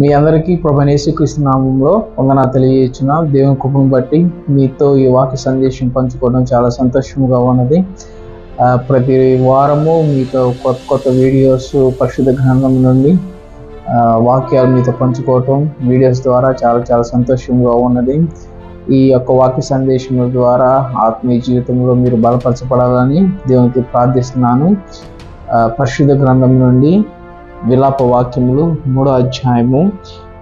మీ అందరికీ ప్రభనేశ్వకృష్ణ నామంలో వందనా తెలియజేస్తున్నా. దేవుని కృపను బట్టి మీతో ఈ వాక్య సందేశం పంచుకోవడం చాలా సంతోషంగా ఉన్నది. ప్రతి వారము మీతో కొత్త కొత్త వీడియోస్ పరిశుద్ధ గ్రంథం నుండి వాక్యాలు మీతో పంచుకోవటం వీడియోస్ ద్వారా చాలా చాలా సంతోషంగా ఉన్నది. ఈ యొక్క వాక్య సందేశం ద్వారా ఆత్మీయ జీవితంలో మీరు బలపరచబడాలని దేవునికి ప్రార్థిస్తున్నాను. పరిశుద్ధ గ్రంథం నుండి విలాప వాక్యములు మూడో అధ్యాయము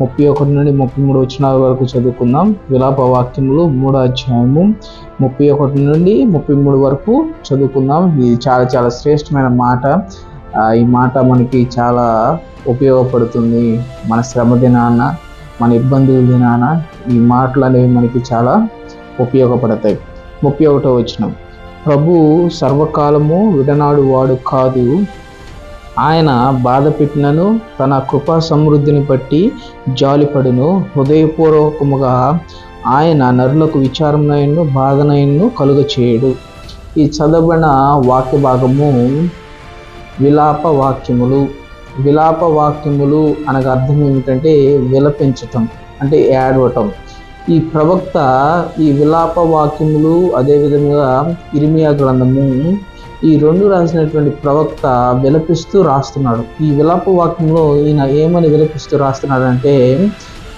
ముప్పై ఒకటి నుండి ముప్పై మూడు వచనాల వరకు చదువుకుందాం. విలాప వాక్యములు మూడో అధ్యాయము ముప్పై ఒకటి నుండి ముప్పై మూడు వరకు చదువుకుందాం. ఇది చాలా చాలా శ్రేష్టమైన మాట. ఈ మాట మనకి చాలా ఉపయోగపడుతుంది. మన శ్రమ దినాన మన ఇబ్బందుల దినాన ఈ మాటలు అనేవి మనకి చాలా ఉపయోగపడతాయి. ముప్పై ఒకటో వచనం. ప్రభు సర్వకాలము విడనాడు వాడు కాదు. ఆయన బాధ పెట్టినను తన కృపా సమృద్ధిని బట్టి జాలిపడును. హృదయపూర్వకముగా ఆయన నరులకు విచారమునైను బాధనైను కలుగ చేయడు ఈ చదవబడిన వాక్య భాగము విలాప వాక్యములు. విలాప వాక్యములు అనగా అర్థం ఏమిటంటే విలపించటం అంటే ఏడవటం. ఈ ప్రవక్త ఈ విలాప వాక్యములు అదేవిధంగా ఇరిమియా గ్రంథము ఈ రెండు రాసినటువంటి ప్రవక్త విలపిస్తూ రాస్తున్నాడు. ఈ విలాప వాక్యంలో ఈయన ఏమని విలపిస్తూ రాస్తున్నాడు అంటే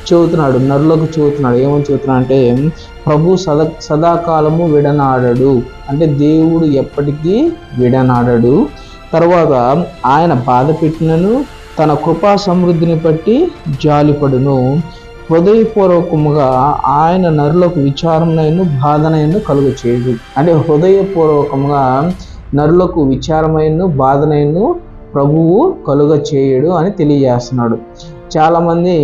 చెబుతున్నాడు నరులకు చెబుతున్నాడు. ఏమని చెబుతున్నాడు అంటే ప్రభు సదా సదాకాలము విడనాడడు. అంటే దేవుడు ఎప్పటికీ విడనాడడు. తర్వాత ఆయన బాధ పెట్టినను తన కృపా సమృద్ధిని బట్టి జాలిపడును. హృదయపూర్వకముగా ఆయన నరులకు విచారమునైన బాధనైన కలుగు చేయడు అంటే హృదయపూర్వకముగా నరులకు విచారమైనను బాధనైన ప్రభువు కలుగ చేయడు అని తెలియజేస్తున్నాడు. చాలామంది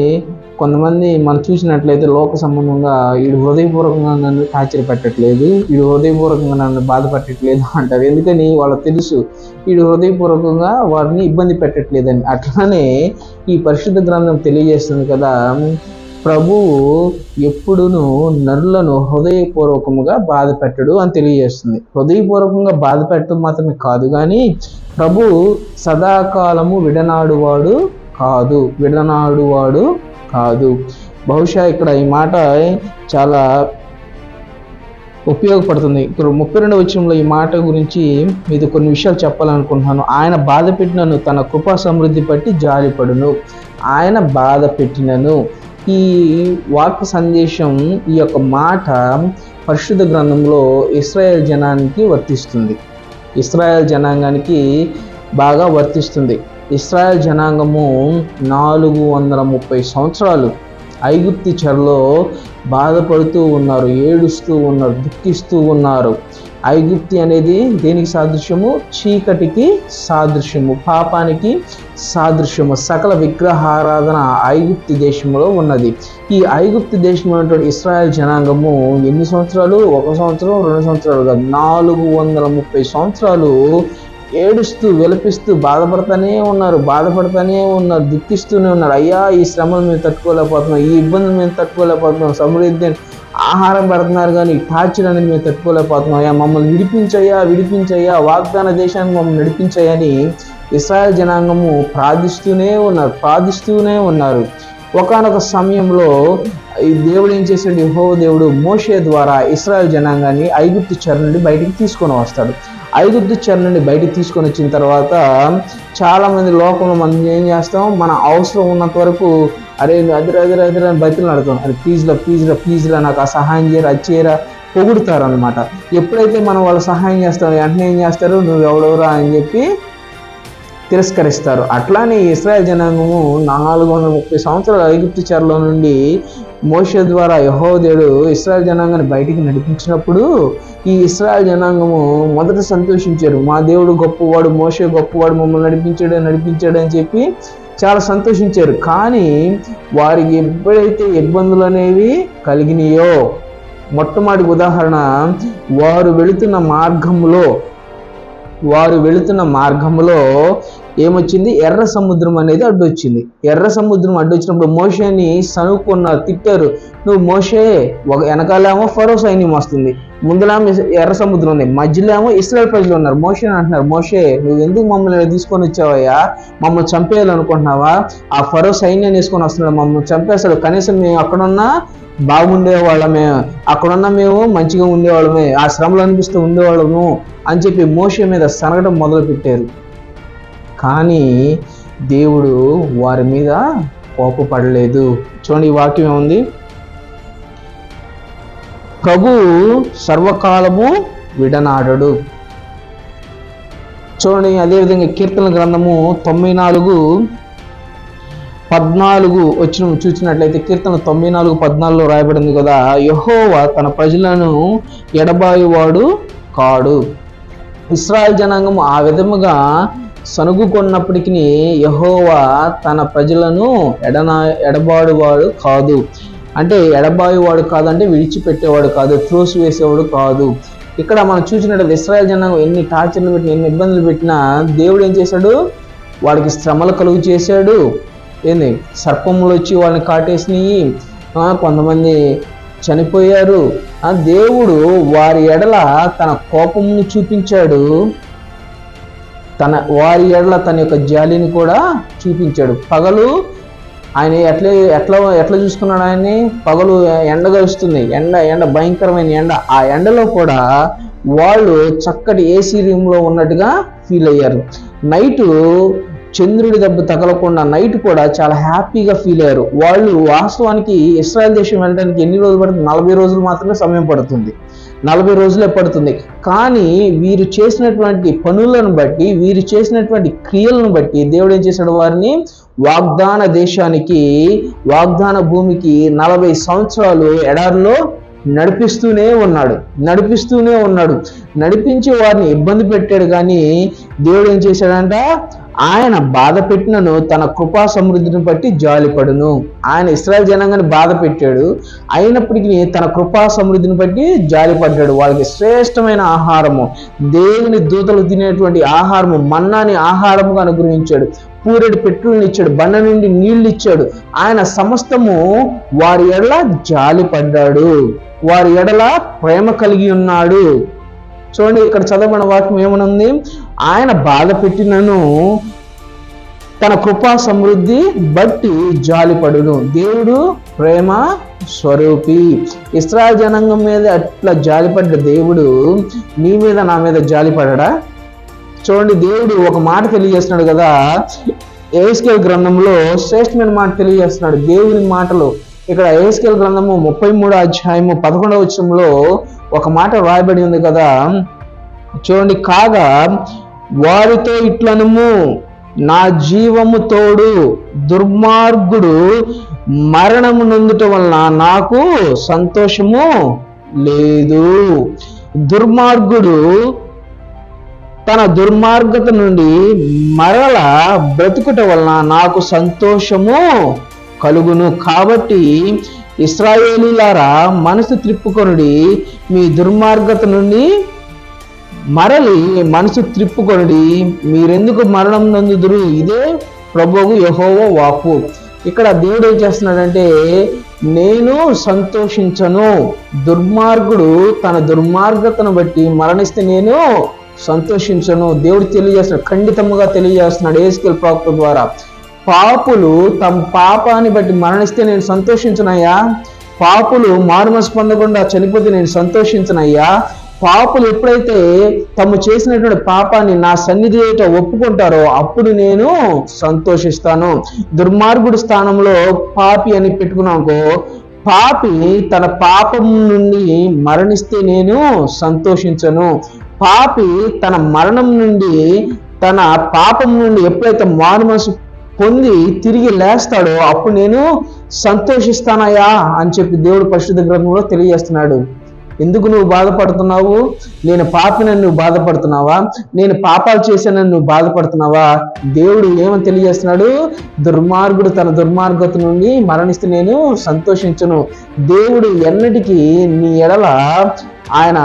కొంతమంది మనం చూసినట్లయితే లోక సంబంధంగా వీడు హృదయపూర్వకంగా నన్ను టార్చర్ పెట్టట్లేదు వీడు హృదయపూర్వకంగా నన్ను బాధ పెట్టట్లేదు అంటారు. ఎందుకని? వాళ్ళకి తెలుసు వీడు హృదయపూర్వకంగా వారిని ఇబ్బంది పెట్టట్లేదని. అట్లానే ఈ పరిశుద్ధ గ్రంథం తెలియజేస్తుంది కదా ప్రభువు ఎప్పుడును నరులను హృదయపూర్వకముగా బాధ పెట్టడు అని తెలియజేస్తుంది. హృదయపూర్వకంగా బాధ పెట్టడం మాత్రమే కాదు కానీ ప్రభు సదాకాలము విడనాడువాడు కాదు విడనాడువాడు కాదు. బహుశా ఇక్కడ ఈ మాట చాలా ఉపయోగపడుతుంది. ఇక్కడ ముప్పై రెండు వచ్చంలో ఈ మాట గురించి మీది కొన్ని విషయాలు చెప్పాలనుకుంటున్నాను. ఆయన బాధ పెట్టినను తన కృపా సమృద్ధి పట్టి జాలిపడును. ఆయన బాధ పెట్టినను. ఈ వాక్య సందేశం ఈ యొక్క మాట పరిశుద్ధ గ్రంథంలో ఇస్రాయేల్ జనానికి వర్తిస్తుంది. ఇస్రాయేల్ జనాంగానికి బాగా వర్తిస్తుంది. ఇస్రాయేల్ జనాంగము నాలుగు వందల ముప్పై సంవత్సరాలు ఐగుప్తి చెరలో బాధపడుతూ ఉన్నారు ఏడుస్తూ ఉన్నారు దుఃఖిస్తూ ఉన్నారు. ఐగుప్తి అనేది దేనికి సాదృశ్యము? చీకటికి సాదృశ్యము పాపానికి సాదృశ్యము. సకల విగ్రహారాధన ఐగుప్తి దేశంలో ఉన్నది. ఈ ఐగుప్తి దేశంలో ఉన్నటువంటి ఇస్రాయల్ జనాంగము ఎన్ని సంవత్సరాలు? ఒక సంవత్సరం రెండు సంవత్సరాలు కాదు. నాలుగు వందల ముప్పై సంవత్సరాలు ఏడుస్తూ విలపిస్తూ బాధపడతానే ఉన్నారు. బాధపడతానే ఉన్నారు. దుఃఖిస్తూనే ఉన్నారు. అయ్యా ఈ శ్రమను మేము తట్టుకోలేకపోతున్నాం. ఈ ఇబ్బందులు మేము తట్టుకోలేకపోతున్నాం. సమృద్ధి ఆహారం పెడుతున్నారు కానీ టార్చర్ అనేది మేము తట్టుకోలేకపోతున్నాయా మమ్మల్ని విడిపించయ్యా విడిపించయ్యా వాగ్దాన దేశానికి మమ్మల్ని నడిపించాయని ఇస్రాయల్ జనాంగము ప్రార్థిస్తూనే ఉన్నారు ప్రార్థిస్తూనే ఉన్నారు. ఒకనొక సమయంలో ఈ దేవుడు ఏం చేశాడు? యెహో దేవుడు మోషే ద్వారా ఇస్రాయల్ జనాంగాన్ని ఐగుప్తు చెర నుండి బయటికి తీసుకొని వస్తాడు. ఐగుప్తు చెర నుండి బయటికి తీసుకొని వచ్చిన తర్వాత చాలామంది లోకంలో మనం ఏం చేస్తాం? మన అవసరం ఉన్నంత వరకు అరే అదిరా అదిరా అదిరా అని బతులు నడతాం అరే ప్లీజ్లా ప్లీజ్లా ప్లీజ్లా నాకు ఆ సహాయం చేయరా అది చేయరా పొగుడుతారు అనమాట ఎప్పుడైతే మనం వాళ్ళు సహాయం చేస్తాం వెంటనే ఏం చేస్తారు? నువ్వు ఎవడెవరా అని చెప్పి తిరస్కరిస్తారు. అట్లానే ఇస్రాయల్ జనాంగము నాలుగు వందల ముప్పై సంవత్సరాల ఐగుప్తు చెరలో నుండి మోష ద్వారా యహోదేవుడు ఇస్రాయల్ జనాంగాన్ని బయటికి నడిపించినప్పుడు ఈ ఇస్రాయల్ జనాంగము మొదట సంతోషించారు. మా దేవుడు గొప్పవాడు మోష గొప్పవాడు మమ్మల్ని నడిపించాడు నడిపించాడు అని చెప్పి చాలా సంతోషించారు. కానీ వారికి ఎప్పుడైతే ఇబ్బందులు అనేవి కలిగినాయో మొట్టమొదటి ఉదాహరణ వారు వెళుతున్న మార్గంలో వారు వెళుతున్న మార్గంలో ఏమొచ్చింది? ఎర్ర సముద్రం అనేది అడ్డు వచ్చింది ఎర్ర సముద్రం అడ్డొచ్చినప్పుడు మోషేని సనుక్కున్నారు తిట్టారు. నువ్వు మోషే ఒక వెనకాలేమో ఫరో సైన్యం వస్తుంది. ముందులేమో ఎర్ర సముద్రం ఉంది. మధ్యలో ఏమో ఇస్రాయల్ ప్రజలు ఉన్నారు. మోషే అంటున్నారు. మోషే నువ్వు ఎందుకు మమ్మల్ని తీసుకొని వచ్చావయ్యా? మమ్మల్ని చంపేయాలనుకుంటున్నావా? ఆ ఫరో సైన్యాన్ని వేసుకొని వస్తున్నాడు. మమ్మల్ని చంపేస్తాడు. కనీసం మేము అక్కడున్నా బాగుండే వాళ్ళమే. అక్కడున్న మేము మంచిగా ఉండేవాళ్ళమే. ఆ శ్రమలు అనిపిస్తూ ఉండేవాళ్ళము అని చెప్పి మోషే మీద సనగడం మొదలు పెట్టారు కానీ దేవుడు వారి మీద కోపపడలేదు. చూడండి ఈ వాక్యం ఏముంది? ప్రభు సర్వకాలము విడనాడడు. చూడండి అదేవిధంగా కీర్తన గ్రంథము తొంభై నాలుగు పద్నాలుగు వచ్చిన చూసినట్లయితే కీర్తన తొంభై నాలుగు పద్నాలుగులో రాయబడింది కదా యహోవా తన ప్రజలను ఎడబాయువాడు కాడు. ఇస్రాయల్ జనాంగం ఆ విధముగా సనుగుకున్నప్పటికీ యహోవా తన ప్రజలను ఎడనా ఎడబాడువాడు కాదు. అంటే ఎడబాయువాడు కాదంటే విడిచిపెట్టేవాడు కాదు త్రోసి వేసేవాడు కాదు. ఇక్కడ మనం చూసినట్టు ఇస్రాయల్ జనాంగం ఎన్ని టార్చర్లు పెట్టిన ఎన్ని ఇబ్బందులు పెట్టినా దేవుడు ఏం చేశాడు? వాడికి శ్రమలు కలుగు చేశాడు. ఏంది? సర్పములు వచ్చి వాళ్ళని కాటేసినాయి. కొంతమంది చనిపోయారు. ఆ దేవుడు వారి ఎడల తన కోపమును చూపించాడు. తన వారి ఎడల తన యొక్క జాలిని కూడా చూపించాడు. పగలు ఆయన ఎట్లా ఎట్లా ఎట్లా చూసుకున్నాడు ఆయన్ని? పగలు ఎండగా వస్తుంది. ఎండ ఎండ భయంకరమైన ఎండ. ఆ ఎండలో కూడా వాళ్ళు చక్కటి ఏసీ రూమ్లో ఉన్నట్టుగా ఫీల్ అయ్యారు. నైటు చంద్రుడి దెబ్బ తగలకుండా నైట్ కూడా చాలా హ్యాపీగా ఫీల్ అయ్యారు. వాళ్ళు వాస్తవానికి ఇస్రాయల్ దేశం వెళ్ళడానికి ఎన్ని రోజులు పడుతుంది? నలభై రోజులు మాత్రమే సమయం పడుతుంది. నలభై రోజులే పడుతుంది. కానీ వీరు చేసినటువంటి పనులను బట్టి వీరు చేసినటువంటి క్రియలను బట్టి దేవుడు ఏం చేశాడు వారిని? వాగ్దాన దేశానికి వాగ్దాన భూమికి నలభై సంవత్సరాలు ఎడారిలో నడిపిస్తూనే ఉన్నాడు నడిపిస్తూనే ఉన్నాడు. నడిపించి వారిని ఇబ్బంది పెట్టాడు కానీ దేవుడు ఏం చేశాడంట? ఆయన బాధ పెట్టినను తన కృపా సమృద్ధిని బట్టి జాలిపడును ఆయన ఇస్రాయల్ జనాంగాన్ని బాధ పెట్టాడు. అయినప్పటికీ తన కృపా సమృద్ధిని బట్టి జాలిపడ్డాడు వాళ్ళకి శ్రేష్టమైన ఆహారము. దేవుని దూతలు తినేటువంటి ఆహారము మన్నాని ఆహారముగా అనుగ్రహించాడు. పూరెడు పెట్రోల్ని ఇచ్చాడు బండ నుండి నీళ్ళు ఇచ్చాడు. ఆయన సమస్తము వారి ఎడల జాలిపడ్డాడు వారి ఎడల ప్రేమ కలిగి ఉన్నాడు. చూడండి ఇక్కడ చదవబడిన వాక్యం ఏమనుంది? ఆయన బాధ పెట్టినను తన కృపా సమృద్ధి బట్టి జాలిపడును దేవుడు ప్రేమ స్వరూపి. ఇస్రాయల్ జనాంగం మీద అట్లా జాలిపడ్డ దేవుడు నీ మీద నా మీద జాలిపడడా చూడండి దేవుడు ఒక మాట తెలియజేస్తున్నాడు కదా. ఏస్కేల్ గ్రంథంలో శ్రేష్టమైన మాట తెలియజేస్తున్నాడు. దేవుని మాటలు. ఇక్కడ ఏస్కేల్ గ్రంథము ముప్పై మూడో అధ్యాయము పదకొండవ వచ్చంలో ఒక మాట రాయబడి ఉంది కదా. చూడండి కాగా వారితో ఇట్లనము నా జీవము తోడు దుర్మార్గుడు మరణము నొందుట వలన నాకు సంతోషము లేదు. దుర్మార్గుడు తన దుర్మార్గత నుండి మరల బ్రతుకుట వలన నాకు సంతోషము కలుగును. కాబట్టి ఇస్రాయేలీలారా మనసు త్రిప్పుకొనుడి మీ దుర్మార్గత నుండి మరలి మనసు త్రిప్పుకొనుడి. మీరెందుకు మరణం నందుదురు ఇదే ప్రభువు యహోవ వాపు ఇక్కడ దేవుడు ఏం చేస్తున్నాడంటే నేను సంతోషించను. దుర్మార్గుడు తన దుర్మార్గతను బట్టి మరణిస్తే నేను సంతోషించను. దేవుడు తెలియజేస్తున్నాడు ఖండితముగా తెలియజేస్తున్నాడు ఏసుకెల్ ప్రాక్త ద్వారా. పాపులు తమ పాపాన్ని బట్టి మరణిస్తే నేను సంతోషించనయ్యా. పాపులు మారుమనసు పొందకుండా చనిపోతే నేను సంతోషించనయ్యా. పాపులు ఎప్పుడైతే తాము చేసినటువంటి పాపాన్ని నా సన్నిధి ఏట ఒప్పుకుంటారో అప్పుడు నేను సంతోషిస్తాను. దుర్మార్గుడి స్థానంలో పాపి అని పెట్టుకున్నాకో పాపి తన పాపం నుండి మరణిస్తే నేను సంతోషించను. పాపి తన మరణం నుండి తన పాపం నుండి ఎప్పుడైతే మారు మనసు పొంది తిరిగి లేస్తాడో అప్పుడు నేను సంతోషిస్తానయ్యా అని చెప్పి దేవుడు పరిశుద్ధ గ్రంథంలో తెలియజేస్తున్నాడు. ఎందుకు నువ్వు బాధపడుతున్నావు? నేను పాపినని నువ్వు బాధపడుతున్నావా? నేను పాపాలు చేశానని నువ్వు బాధపడుతున్నావా? దేవుడు ఏమని తెలియజేస్తున్నాడు? దుర్మార్గుడు తన దుర్మార్గత నుండి మరణిస్తే నేను సంతోషించను. దేవుడు ఎన్నటికీ నీ ఎడల ఆయన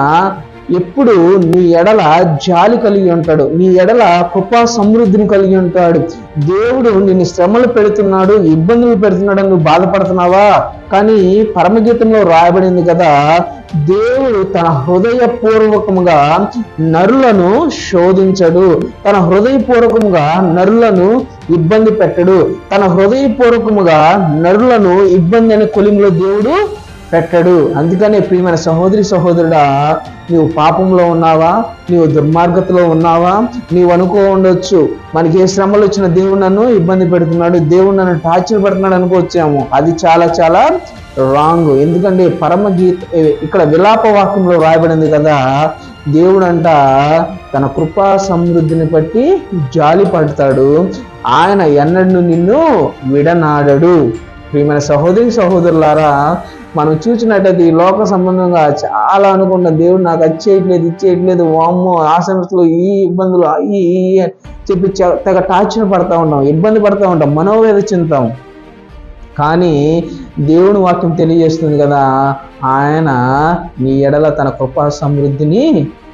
ఎప్పుడు నీ ఎడల జాలి కలిగి ఉంటాడు. నీ ఎడల కృపా సమృద్ధిని కలిగి ఉంటాడు. దేవుడు నిన్ను శ్రమలు పెడుతున్నాడు ఇబ్బందులు పెడుతున్నాడు నువ్వు బాధపడుతున్నావా? కానీ పరమగీతంలో రాయబడింది కదా దేవుడు తన హృదయపూర్వకముగా నరులను శోధించడు. తన హృదయపూర్వకముగా నరులను ఇబ్బంది పెట్టడు. తన హృదయపూర్వకముగా నరులను ఇబ్బంది అనే కొలిమిలో దేవుడు పెట్టడు. అందుకనే ప్రియమైన సహోదరి సహోదరుడా నీవు పాపంలో ఉన్నావా? నీవు దుర్మార్గతలో ఉన్నావా? నీవు అనుకో ఉండొచ్చు. మనకి ఏ శ్రమలు వచ్చిన దేవుడు నన్ను ఇబ్బంది పెడుతున్నాడు. దేవుడు నన్ను టార్చర్ పెడుతున్నాడు అనుకోవచ్చాము. అది చాలా చాలా రాంగ్. ఎందుకంటే పరమ గీత ఇక్కడ విలాప వాక్యంలో రాయబడింది కదా దేవుడు అంట తన కృపా సమృద్ధిని బట్టి జాలి పడతాడు. ఆయన ఎన్నడూ నిన్ను విడనాడడు. ప్రియమైన సహోదరి సహోదరులారా మనం చూసినట్టయితే ఈ లోక సంబంధంగా చాలా అనుకున్న దేవుడు నాకు అది చేయట్లేదు ఇది చేయట్లేదు వామ్మో ఆ సమస్యలు ఈ ఇబ్బందులు ఈ చెప్పి తెగ టార్చర్ పడతా ఉంటాం ఇబ్బంది పడతా ఉంటాం మనోవేద చెందుతాం. కానీ దేవుని వాక్యం తెలియజేస్తుంది కదా ఆయన నీ ఎడల తన కృపా సమృద్ధిని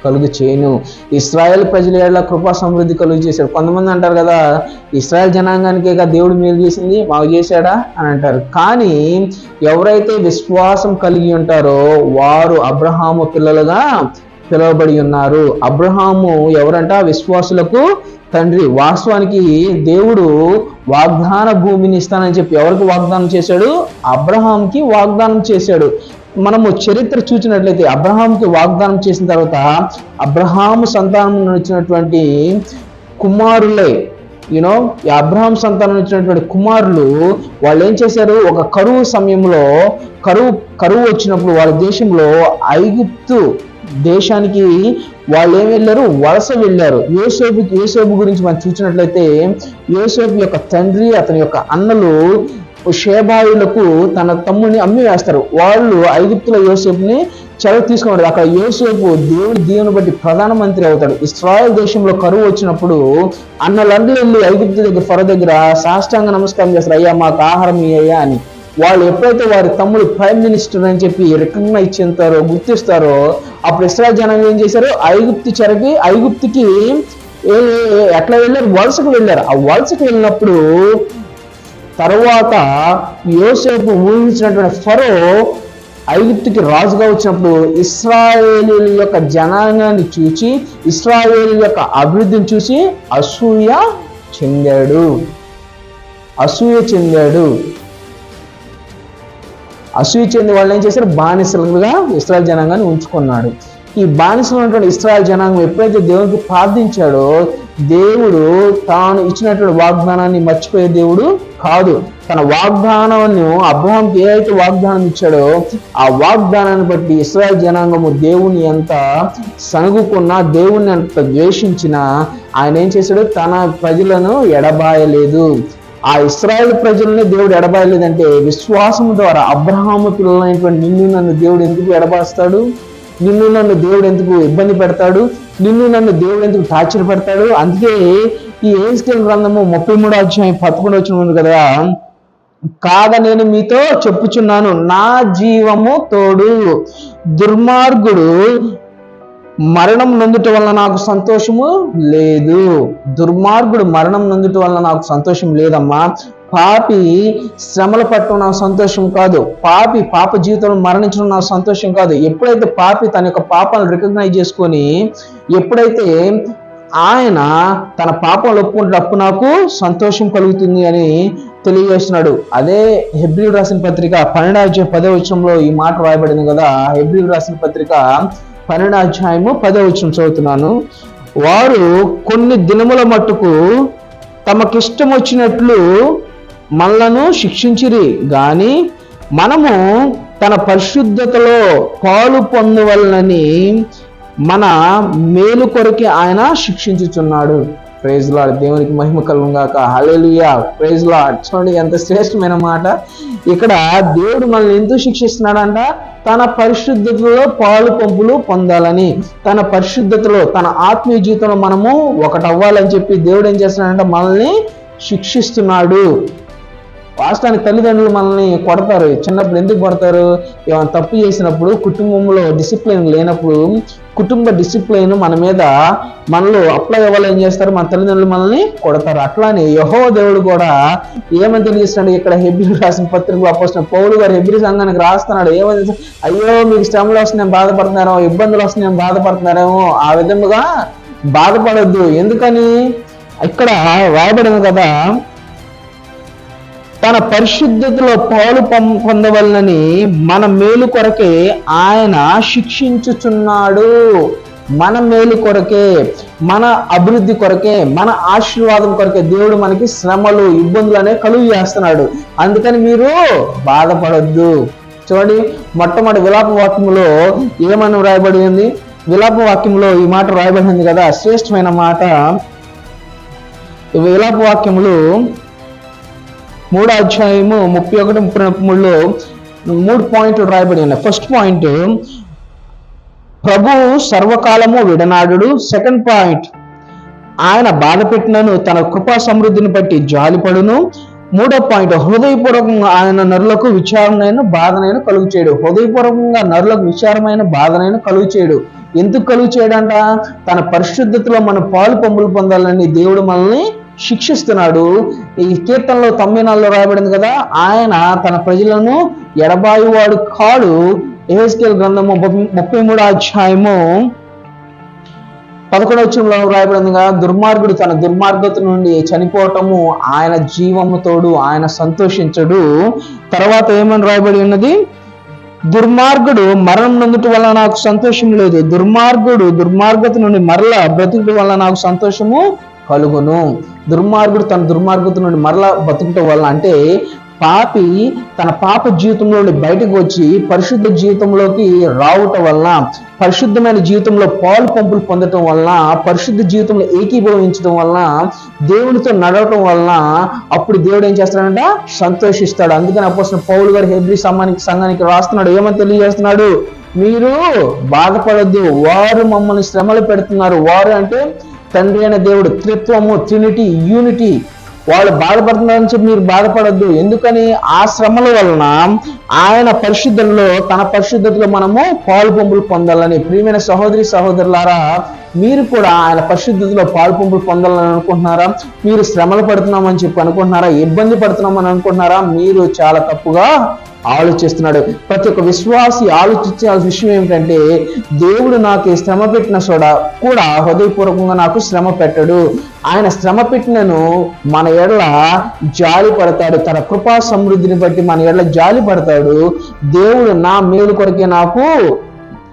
కలుగు చేయను ఇస్రాయల్ ప్రజల ఏళ్ళ కృపా సమృద్ధి కలుగు చేశాడు కొంతమంది అంటారు కదా ఇస్రాయల్ జనాంగానికే కదా దేవుడు మేలు చేసింది మాకు చేశాడా అని అంటారు. కానీ ఎవరైతే విశ్వాసం కలిగి ఉంటారో వారు అబ్రహాము పిల్లలుగా పిలువబడి ఉన్నారు. అబ్రహాము ఎవరంట? విశ్వాసులకు తండ్రి. వాస్తవానికి దేవుడు వాగ్దాన భూమిని ఇస్తానని చెప్పి ఎవరికి వాగ్దానం చేశాడు? అబ్రహాంకి వాగ్దానం చేశాడు. మనము చరిత్ర చూసినట్లయితే అబ్రహాంకి వాగ్దానం చేసిన తర్వాత అబ్రహాము సంతానం నచ్చినటువంటి కుమారులే. యూనో ఈ అబ్రహాం సంతానం వచ్చినటువంటి కుమారులు వాళ్ళు ఏం చేశారు? ఒక కరువు సమయంలో కరువు కరువు వచ్చినప్పుడు వాళ్ళ దేశంలో ఐగుప్తు దేశానికి వాళ్ళు ఏం వెళ్ళారు? వలస వెళ్ళారు. యోసేపు యోసేపు గురించి మనం చూసినట్లయితే యోసేపు యొక్క తండ్రి అతని యొక్క అన్నలు షేబాయులకు తన తమ్ముడిని అమ్మి వేస్తారు. వాళ్ళు ఐగుప్తుల యోసేపుని చెరవ తీసుకున్నాడు అక్కడ యోసేపు దేవుడి దీవుని బట్టి ప్రధానమంత్రి అవుతాడు. ఇస్రాయల్ దేశంలో కరువు వచ్చినప్పుడు అన్నలందరూ వెళ్ళి ఐగుప్తు దగ్గర ఫర దగ్గర సాష్టాంగ నమస్కారం చేస్తారు. అయ్యా మాకు ఆహారం ఇయ్యా అని. వాళ్ళు ఎప్పుడైతే వారి తమ్ముడు ప్రైమ్ మినిస్టర్ అని చెప్పి రికగ్నైజ్ చెందుతారో గుర్తిస్తారో అప్పుడు ఇస్రాయల్ జనం ఏం చేశారు? ఐగుప్తు చెరకి ఐగుప్తుకి ఎట్లా వెళ్ళారు? వలసకు వెళ్ళారు. ఆ వలసకు వెళ్ళినప్పుడు తర్వాత యోసేపు ఊహించినటువంటి ఫరో ఐగుప్తుకి రాజుగా వచ్చినప్పుడు ఇస్రాయేలీల యొక్క జనాంగాన్ని చూసి ఇస్రాయేలీ యొక్క అభివృద్ధిని చూసి అసూయ చెందాడు. అసూయ చెందాడు. అసూయ చెంది వాళ్ళు ఏం చేశారు? బానిసలుగా ఇస్రాయల్ జనాంగాన్ని ఉంచుకున్నాడు. ఈ బానిసలు ఉన్నటువంటి ఇస్రాయల్ జనాంగం ఎప్పుడైతే దేవునికి ప్రార్థించాడో దేవుడు తాను ఇచ్చినటువంటి వాగ్దానాన్ని మర్చిపోయే దేవుడు కాదు. తన వాగ్దానాన్ని అబ్రహాంకి ఏ అయితే వాగ్దానం ఇచ్చాడో ఆ వాగ్దానాన్ని బట్టి ఇస్రాయల్ జనాంగము దేవుని ఎంత సనుగుకున్నా దేవుని ఎంత ద్వేషించినా ఆయన ఏం చేశాడు? తన ప్రజలను ఎడబాయలేదు. ఆ ఇస్రాయేల్ ప్రజల్ని దేవుడు ఎడబాయలేదంటే విశ్వాసం ద్వారా అబ్రహాము పిల్లలైనటువంటి నిన్ను నన్ను దేవుడు ఎందుకు ఎడబాస్తాడు? నిన్ను నన్ను దేవుడు ఎందుకు ఇబ్బంది పెడతాడు? నిన్ను నన్ను దేవుడు ఎందుకు టార్చర్ పెడతాడు? అందుకే ఈ ఏస్కేల్ గ్రంథము ముప్పై మూడో అధ్యాయం పదకొండు వచ్చిన ఉంది కదా. కాగా నేను మీతో చెప్పుచున్నాను నా జీవము తోడు. దుర్మార్గుడు మరణం నొందుట వలన నాకు సంతోషము లేదు. దుర్మార్గుడు మరణం నొందుట వలన నాకు సంతోషం లేదమ్మా. పాపి శ్రమల పట్టడం నాకు సంతోషం కాదు. పాపి పాప జీవితంలో మరణించడం నాకు సంతోషం కాదు. ఎప్పుడైతే పాపి తన యొక్క పాపాలను రికగ్నైజ్ చేసుకొని ఎప్పుడైతే ఆయన తన పాపం ఒప్పుకున్నప్పుడు నాకు సంతోషం కలుగుతుంది అని తెలియజేస్తున్నాడు. అదే హెబ్రిల్ రాసిన పత్రిక పన్నెండు అధ్యాయం పదో వచ్చంలో ఈ మాట రాయబడింది కదా. హెబ్రిల్ రాసిన పత్రిక పన్నెండు అధ్యాయము పదో వచ్చం చదువుతున్నాను. వారు కొన్ని దినముల మట్టుకు తమకిష్టం వచ్చినట్లు మనలను శిక్షించిరి. కానీ మనము తన పరిశుద్ధతలో పాలు పొందవలనని మన మేలు కొరకి ఆయన శిక్షించుచున్నాడు. ప్రైజ్ లాడ్ దేవునికి మహిమ కలుగాక హలేలుయా ప్రైజ్ లాడ్ చూడండి ఎంత శ్రేష్టమైన మాట. ఇక్కడ దేవుడు మనల్ని ఎందుకు శిక్షిస్తున్నాడంట? తన పరిశుద్ధతలో పాలు పంపులు పొందాలని. తన పరిశుద్ధతలో తన ఆత్మీయ జీవితంలో మనము ఒకటవ్వాలని చెప్పి దేవుడు ఏం చేస్తున్నాడంటే? మనల్ని శిక్షిస్తున్నాడు. వాస్తవానికి తల్లిదండ్రులు మనల్ని కొడతారు. చిన్నప్పుడు ఎందుకు కొడతారు? ఏమైనా తప్పు చేసినప్పుడు కుటుంబంలో డిసిప్లిన్ లేనప్పుడు కుటుంబ డిసిప్లిన్ మన మీద మనలో అప్లై అవ్వాలి ఏం చేస్తారు. మన తల్లిదండ్రులు మనల్ని కొడతారు. అట్లానే యహో దేవుడు కూడా ఏమని తెలియజేస్తున్నాడు? ఇక్కడ హెబ్రి రాసిన పత్రికలు అపోసిన పౌరుడు గారు హెబ్రి సంఘానికి రాస్తున్నాడు. ఏమని అయ్యో మీకు శ్రమలు వస్తున్నాయి బాధపడుతున్నారో ఇబ్బందులు వస్తున్నాయి బాధపడుతున్నారేమో ఆ విధముగా బాధపడద్దు. ఎందుకని? ఇక్కడ రాయబడింది కదా తన పరిశుద్ధతలో పాలు పొందవలనని మన మేలు కొరకే ఆయన శిక్షించుచున్నాడు. మన మేలు కొరకే మన అభివృద్ధి కొరకే మన ఆశీర్వాదం కొరకే దేవుడు మనకి శ్రమలు ఇబ్బందులు అనేవి కలుగు చేస్తున్నాడు. అందుకని మీరు బాధపడొద్దు. చూడండి మొట్టమొదటి విలాప వాక్యంలో ఏమని వ్రాయబడింది విలాప వాక్యంలో ఈ మాట వ్రాయబడింది కదా శ్రేష్టమైన మాట. ఈ విలాప వాక్యములు మూడో అధ్యాయము ముప్పై ఒకటి ముప్పై మూడులో మూడు పాయింట్లు రాయబడి ఉన్నాయి. ఫస్ట్ పాయింట్ ప్రభు సర్వకాలము విడనాడు సెకండ్ పాయింట్ ఆయన బాధ పెట్టినను తన కృపా సమృద్ధిని బట్టి జాలిపడును. మూడో పాయింట్ హృదయపూర్వకంగా ఆయన నరులకు విచారమైన బాధనైన కలుగు చేయడు. హృదయపూర్వకంగా నరులకు విచారమైన బాధనైన కలుగు చేయడు. ఎందుకు కలుగు చేయడంట? తన పరిశుద్ధతలో మన పాలు పంపులు పొందాలని దేవుడు మనల్ని శిక్షిస్తున్నాడు. ఈ కీర్తనలో తొంభై నాలుగులో రాయబడింది కదా ఆయన తన ప్రజలను ఎడబాయువాడు కాడు. ఎహెస్కేల్ గ్రంథము ముప్పై- మూడు మూడో అధ్యాయము పదకొండవచనంలో రాయబడిందిగా దుర్మార్గుడు తన దుర్మార్గత నుండి చనిపోవటము ఆయన జీవముతోడు ఆయన సంతోషించడు. తర్వాత ఏమని రాయబడి ఉన్నది? దుర్మార్గుడు మరణం నందుట వల్ల నాకు సంతోషం లేదు. దుర్మార్గుడు దుర్మార్గత నుండి మరల బ్రతుకుట వల్ల నాకు సంతోషము కలుగును. దుర్మార్గుడు తన దుర్మార్గత నుండి మరలా బతుకుట వల్ల అంటే పాపి తన పాప జీవితంలో బయటకు వచ్చి పరిశుద్ధ జీవితంలోకి రావటం వలన పరిశుద్ధమైన జీవితంలో పాలు పంపులు పొందటం వలన పరిశుద్ధ జీవితంలో ఏకీభవించడం వలన దేవునితో నడవటం వలన అప్పుడు దేవుడు ఏం చేస్తాడంట? సంతోషిస్తాడు. అందుకని అపోసిన పౌలు గారు హెబ్రి సమానికి సంఘానికి రాస్తున్నాడు. ఏమని తెలియజేస్తున్నాడు? మీరు బాధపడద్దు. వారు మమ్మల్ని శ్రమలు పెడుతున్నారు. వారు అంటే తండ్రి అయిన దేవుడు త్రిత్వము ట్రినిటీ యూనిటీ వాళ్ళు బాధపడుతున్నారని చెప్పి మీరు బాధపడద్దు. ఎందుకని? ఆ శ్రమల వలన ఆయన పరిశుద్ధులలో తన పరిశుద్ధతలో మనము పాలు పంపులు పొందాలని. ప్రియమైన సహోదరి సహోదరులారా మీరు కూడా ఆయన పరిశుద్ధతలో పాలు పంపులు పొందాలని అనుకుంటున్నారా? మీరు శ్రమలు పడుతున్నామని చెప్పి అనుకుంటున్నారా? ఇబ్బంది పడుతున్నామని అనుకుంటున్నారా? మీరు చాలా తప్పుగా ఆలోచిస్తున్నాడు. ప్రతి ఒక్క విశ్వాసి ఆలోచించాల్సిన విషయం ఏమిటంటే దేవుడు నాకు ఈ శ్రమ పెట్టిన సోడ కూడా హృదయపూర్వకంగా నాకు శ్రమ పెట్టడు. ఆయన శ్రమ పెట్టినను మన ఎడల జాలి పడతాడు. తన కృపా సమృద్ధిని బట్టి మన ఎడల జాలి పడతాడు. దేవుడు నా మేలు కొరకే నాకు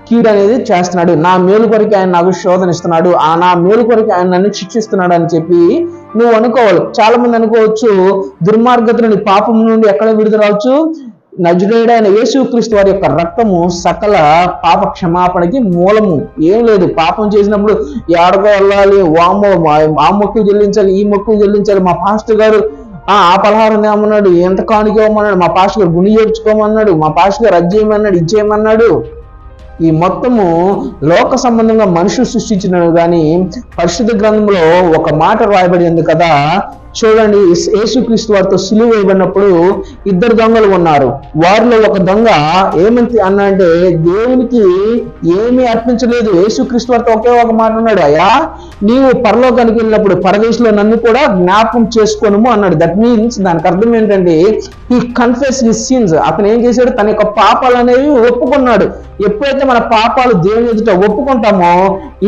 కీడు అనేది చేస్తున్నాడు. నా మేలు కొరకు ఆయన నాకు శోధన ఇస్తున్నాడు. ఆ నా మేలు కొరకు ఆయన నన్ను శిక్షిస్తున్నాడు అని చెప్పి నువ్వు అనుకోవాలి. చాలా మంది అనుకోవచ్చు దుర్మార్గత నుండి పాపం నుండి ఎక్కడ విడుదల రావచ్చు. నజుడైన యేసుక్రీస్తు వారి యొక్క రక్తము సకల పాప క్షమాపణకి మూలము. ఏం లేదు పాపం చేసినప్పుడు ఏడకో వెళ్ళాలి వామో మా- ఆ మొక్కు చెల్లించాలి ఈ మొక్కు చెల్లించాలి. మా పాస్టర్ గారు ఆ ఆ పలహారం ఏమన్నాడు? ఎంత కానుక ఇవ్వమన్నాడు? మా పాస్టర్ గారు గుణి చేర్చుకోమన్నాడు మా పాస్టర్ గారు అది చేయమన్నాడు ఇది చేయమన్నాడు. ఈ మొత్తము లోక సంబంధంగా మనుషులు సృష్టించినాడు కానీ పరిశుద్ధ గ్రంథంలో ఒక మాట రాయబడింది కదా చూడండి యేసుక్రీస్తు వారితో సులువు వేయబడినప్పుడు ఇద్దరు దొంగలు ఉన్నారు. వారిలో ఒక దొంగ ఏమంతి అన్న అంటే దేవునికి ఏమీ అర్పించలేదు. యేసుక్రీస్తు వారితో ఒకే ఒక మాట అన్నాడు అయ్యా నీవు పరలోకానికి వెళ్ళినప్పుడు పరదేశంలో నన్ను కూడా జ్ఞాపకం చేసుకోనుము అన్నాడు. దట్ మీన్స్ దానికి అర్థం ఏంటంటే ఈ కన్ఫెస్ హిస్ సీన్స్ అతను ఏం చేశాడు? తన యొక్క పాపాలు అనేవి ఒప్పుకున్నాడు. ఎప్పుడైతే మన పాపాలు దేవుని ఎదుట ఒప్పుకుంటామో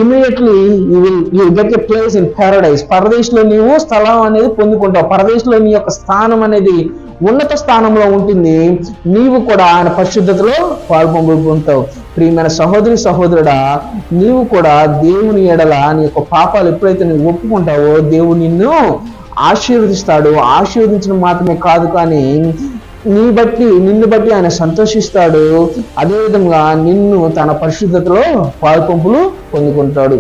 immediately you will you get a place in paradise పరదేశంలో నీవు స్థలం అనేది పొందుకుంటావు. పరదేశంలో నీ యొక్క స్థానం అనేది ఉన్నత స్థానంలో ఉంటుంది. నీవు కూడా ఆయన పరిశుద్ధతలో పాల్పొందు పొందుతావు ప్రియమైన సహోదరి సహోదరుడా నీవు కూడా దేవుని ఎడల నీ యొక్క పాపాలు ఎప్పుడైతే నువ్వు ఒప్పుకుంటావో దేవుడు నిన్ను ఆశీర్వదిస్తాడు. ఆశీర్వదించడం మాత్రమే కాదు కానీ నీ బట్టి నిన్ను బట్టి ఆయన సంతోషిస్తాడు. అదేవిధంగా నిన్ను తన పరిశుద్ధతలో పాల్పంపులు పొందుకుంటాడు.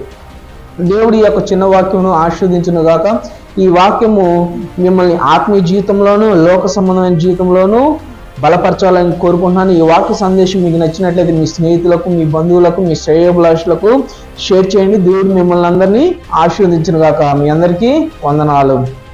దేవుడి యొక్క చిన్న వాక్యమును ఆస్వాదించును గాక. ఈ వాక్యము మిమ్మల్ని ఆత్మీయ జీవితంలోనూ లోక సంబంధమైన జీవితంలోనూ బలపరచాలని కోరుకుంటున్నాను. ఈ వాక్య సందేశం మీకు నచ్చినట్లయితే మీ స్నేహితులకు మీ బంధువులకు మీ శ్రేయోభిలాషులకు షేర్ చేయండి. దేవుడు మిమ్మల్ని అందరినీ ఆశీర్వదించిన గాక. మీ అందరికీ వందనాలు.